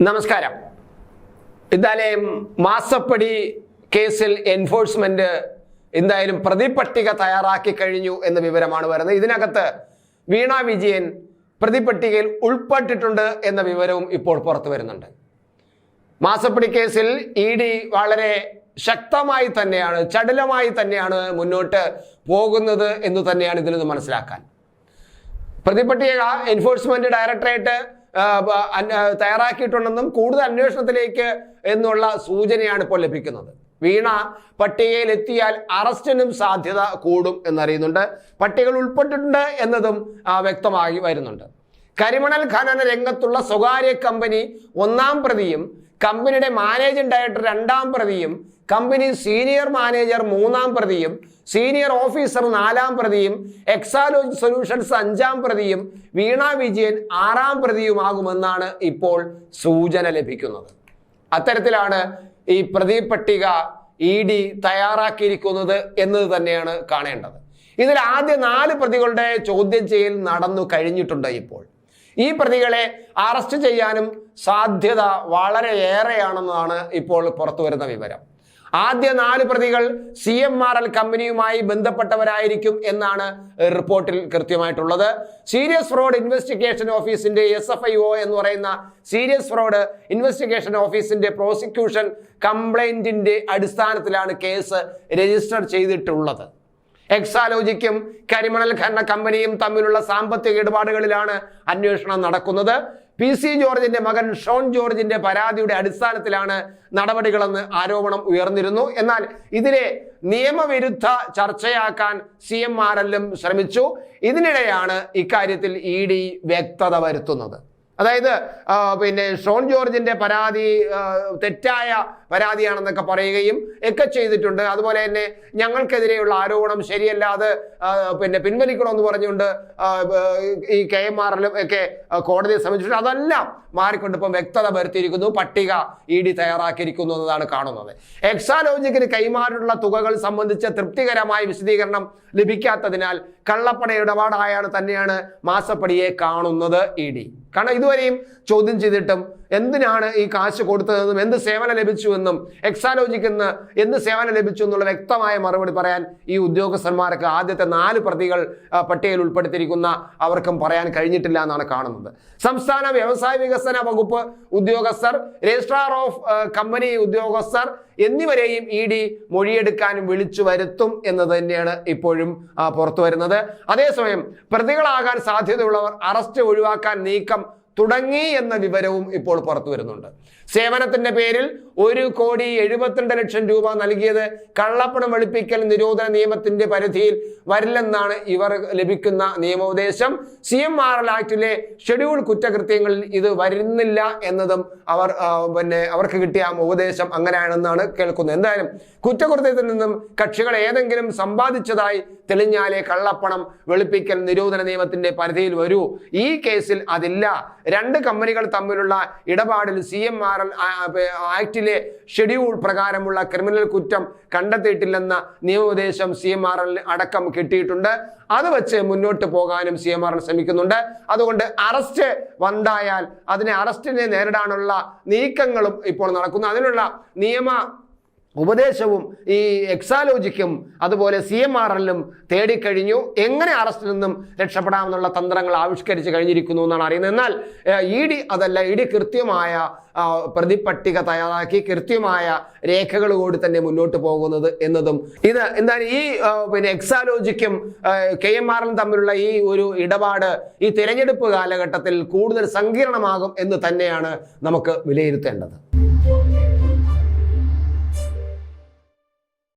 നമസ്കാരം. എന്തായാലും മാസപ്പടി കേസിൽ എൻഫോഴ്സ്മെന്റ് എന്തായാലും പ്രതിപട്ടിക തയ്യാറാക്കി കഴിഞ്ഞു എന്ന വിവരമാണ് വരുന്നത്. ഇതിനകത്ത് വീണ വിജയൻ പ്രതിപട്ടികയിൽ ഉൾപ്പെട്ടിട്ടുണ്ട് എന്ന വിവരവും ഇപ്പോൾ പുറത്തു വരുന്നുണ്ട്. മാസപ്പടി കേസിൽ ഇ ഡി വളരെ ശക്തമായി തന്നെയാണ് ചടുലമായി തന്നെയാണ് മുന്നോട്ട് പോകുന്നത് എന്ന് തന്നെയാണ് ഇതിൽ നിന്ന് മനസ്സിലാക്കാൻ. പ്രതിപട്ടിക എൻഫോഴ്സ്മെന്റ് ഡയറക്ടറേറ്റ് തയ്യാറാക്കിയിട്ടുണ്ടെന്നും കൂടുതൽ അന്വേഷണത്തിലേക്ക് എന്നുള്ള സൂചനയാണ് ഇപ്പോൾ ലഭിക്കുന്നത്. വീണ പട്ടികയിൽ എത്തിയാൽ അറസ്റ്റിനും സാധ്യത കൂടും എന്നറിയുന്നുണ്ട്. പട്ടികൾ ഉൾപ്പെട്ടിട്ടുണ്ട് എന്നതും വ്യക്തമായി വരുന്നുണ്ട്. കരിമണൽ ഖനന രംഗത്തുള്ള സ്വകാര്യ കമ്പനി ഒന്നാം പ്രതിയും കമ്പനിയുടെ മാനേജിംഗ് ഡയറക്ടർ രണ്ടാം പ്രതിയും കമ്പനി സീനിയർ മാനേജർ മൂന്നാം പ്രതിയും സീനിയർ ഓഫീസർ നാലാം പ്രതിയും എക്സാലോജി സൊല്യൂഷൻസ് അഞ്ചാം പ്രതിയും വീണ വിജയൻ ആറാം പ്രതിയുമാകുമെന്നാണ് ഇപ്പോൾ സൂചന ലഭിക്കുന്നത്. അത്തരത്തിലാണ് ഈ പ്രതി പട്ടിക ഇ ഡി തയ്യാറാക്കിയിരിക്കുന്നത് എന്നത് തന്നെയാണ് കാണേണ്ടത്. ഇതിൽ ആദ്യ നാല് പ്രതികളുടെ ചോദ്യം ചെയ്യൽ നടന്നു കഴിഞ്ഞിട്ടുണ്ട് ഇപ്പോൾ. ഈ പ്രതികളെ അറസ്റ്റ് ചെയ്യാനും സാധ്യത വളരെ ഏറെയാണെന്നാണ് ഇപ്പോൾ പുറത്തു വരുന്ന വിവരം. ആദ്യ നാല് പ്രതികൾ സി എം ആർ എൽ കമ്പനിയുമായി ബന്ധപ്പെട്ടവരായിരിക്കും എന്നാണ് റിപ്പോർട്ടിൽ കൃത്യമായിട്ടുള്ളത്. സീരിയസ് ഫ്രോഡ് ഇൻവെസ്റ്റിഗേഷൻ ഓഫീസിന്റെ എസ് എഫ് ഐ ഒ എന്ന് പറയുന്ന സീരിയസ് ഫ്രോഡ് ഇൻവെസ്റ്റിഗേഷൻ ഓഫീസിന്റെ പ്രോസിക്യൂഷൻ കംപ്ലൈന്റിന്റെ അടിസ്ഥാനത്തിലാണ് കേസ് രജിസ്റ്റർ ചെയ്തിട്ടുള്ളത്. എക്സാലോജിക്കും കരിമണൽ ഖനന കമ്പനിയും തമ്മിലുള്ള സാമ്പത്തിക ഇടപാടുകളിലാണ് അന്വേഷണം നടക്കുന്നത്. പി സി ജോർജിന്റെ മകൻ ഷോൺ ജോർജിന്റെ പരാതിയുടെ അടിസ്ഥാനത്തിലാണ് നടപടികളെന്ന് ആരോപണം ഉയർന്നിരുന്നു. എന്നാൽ ഇതിലെ നിയമവിരുദ്ധ ചർച്ചയാക്കാൻ സി എം ആർ എല്ലും ശ്രമിച്ചു. ഇതിനിടെയാണ് ഇക്കാര്യത്തിൽ ഇ ഡി വ്യക്തത വരുത്തുന്നത്. അതായത് പിന്നെ ഷോൺ ജോർജിന്റെ പരാതി തെറ്റായ പരാതിയാണെന്നൊക്കെ പറയുകയും ഒക്കെ ചെയ്തിട്ടുണ്ട്. അതുപോലെ തന്നെ ഞങ്ങൾക്കെതിരെയുള്ള ആരോപണം ശരിയല്ല അത് ആ, പിന്നെ പിൻവലിക്കണമെന്ന് പറഞ്ഞുകൊണ്ട് ഈ കെ എം ആറിലും ഒക്കെ കോടതിയെ സംബന്ധിച്ചിട്ട് അതെല്ലാം മാറിക്കൊണ്ട് ഇപ്പം വ്യക്തത വരുത്തിയിരിക്കുന്നു. പട്ടിക ഇ ഡി തയ്യാറാക്കിയിരിക്കുന്നു എന്നതാണ് കാണുന്നത്. എക്സാലോജിക്കിന് കൈമാറിയുള്ള തുകകൾ സംബന്ധിച്ച തൃപ്തികരമായ വിശദീകരണം ലഭിക്കാത്തതിനാൽ കള്ളപ്പണ ഇടപാടായാണ് തന്നെയാണ് മാസപ്പടിയെ കാണുന്നത് ഇ ഡി. കാരണം ഇതുവരെയും ചോദ്യം ചെയ്തിട്ടും എന്തിനാണ് ഈ കാശ് കൊടുത്തതെന്നും എന്ത് സേവനം ലഭിച്ചുവെന്നും എക്സാലോജിക്ക് എന്ന് എന്ത് സേവനം ലഭിച്ചു എന്നുള്ള വ്യക്തമായ മറുപടി പറയാൻ ഈ ഉദ്യോഗസ്ഥന്മാർക്ക് ആദ്യത്തെ നാല് പ്രതികൾ പട്ടികയിൽ ഉൾപ്പെടുത്തിയിരിക്കുന്ന അവർക്കും പറയാൻ കഴിഞ്ഞിട്ടില്ല എന്നാണ് കാണുന്നത്. സംസ്ഥാന വ്യവസായ വികസന വകുപ്പ് ഉദ്യോഗസ്ഥർ രജിസ്ട്രാർ ഓഫ് കമ്പനി ഉദ്യോഗസ്ഥർ എന്നിവരെയും ഇ ഡി മൊഴിയെടുക്കാനും വിളിച്ചു വരുത്തും എന്ന് തന്നെയാണ് ഇപ്പോഴും പുറത്തു വരുന്നത്. അതേസമയം പ്രതികളാകാൻ സാധ്യതയുള്ളവർ അറസ്റ്റ് ഒഴിവാക്കാൻ നീക്കം തുടങ്ങി എന്ന വിവരവും ഇപ്പോൾ പുറത്തു വരുന്നുണ്ട്. സേവനത്തിന്റെ പേരിൽ ഒരു കോടി എഴുപത്തിരണ്ട് ലക്ഷം രൂപ നൽകിയത് കള്ളപ്പണം വെളുപ്പിക്കൽ നിരോധന നിയമത്തിന്റെ പരിധിയിൽ വരില്ലെന്നാണ് ഇവർ ലഭിക്കുന്ന നിയമോപദേശം. സി എം ആർ എൽ ആക്ടിലെ ഷെഡ്യൂൾ കുറ്റകൃത്യങ്ങളിൽ ഇത് വരുന്നില്ല എന്നതും അവർ പിന്നെ അവർക്ക് കിട്ടിയ ഉപദേശം അങ്ങനെയാണെന്നാണ് കേൾക്കുന്നത്. എന്തായാലും കുറ്റകൃത്യത്തിൽ നിന്നും കക്ഷികൾ ഏതെങ്കിലും സമ്പാദിച്ചതായി തെളിഞ്ഞാലേ കള്ളപ്പണം വെളുപ്പിക്കൽ നിരോധന നിയമത്തിന്റെ പരിധിയിൽ വരൂ. ഈ കേസിൽ അതില്ല. രണ്ട് കമ്പനികൾ തമ്മിലുള്ള ഇടപാടിൽ സി എം ആർ എൽ ആക്ടിലെ ഷെഡ്യൂൾ പ്രകാരമുള്ള ക്രിമിനൽ കുറ്റം കണ്ടെത്തിയിട്ടില്ലെന്ന നിയമോപദേശം സി എം ആർ എൽ അടക്കം കിട്ടിയിട്ടുണ്ട്. അത് വെച്ച് മുന്നോട്ട് പോകാനും സി എം ആർ എൽ ശ്രമിക്കുന്നുണ്ട്. അതുകൊണ്ട് അറസ്റ്റ് വന്നായാൽ അതിനെ അറസ്റ്റിനെ നേരിടാനുള്ള നീക്കങ്ങളും ഇപ്പോൾ നടക്കുന്നു. അതിനുള്ള നിയമ ഉപദേശവും ഈ എക്സാലോജിക്കും അതുപോലെ സി എം ആർ എല്ലും തേടിക്കഴിഞ്ഞു. എങ്ങനെ അറസ്റ്റിൽ നിന്നും രക്ഷപ്പെടാമെന്നുള്ള തന്ത്രങ്ങൾ ആവിഷ്കരിച്ച് കഴിഞ്ഞിരിക്കുന്നു എന്നാണ് അറിയുന്നത്. എന്നാൽ ഇ ഡി അതല്ല ഇ ഡി കൃത്യമായ പ്രതിപട്ടിക തയ്യാറാക്കി കൃത്യമായ രേഖകൾ കൂടി തന്നെ മുന്നോട്ട് പോകുന്നത് എന്നതും. ഇത് എന്താണ് ഈ പിന്നെ എക്സാലോജിക്കും കെ എം ആറിലും തമ്മിലുള്ള ഈ ഒരു ഇടപാട് ഈ തിരഞ്ഞെടുപ്പ് കാലഘട്ടത്തിൽ കൂടുതൽ സങ്കീർണമാകും എന്ന് തന്നെയാണ് നമുക്ക് വിലയിരുത്തേണ്ടത്.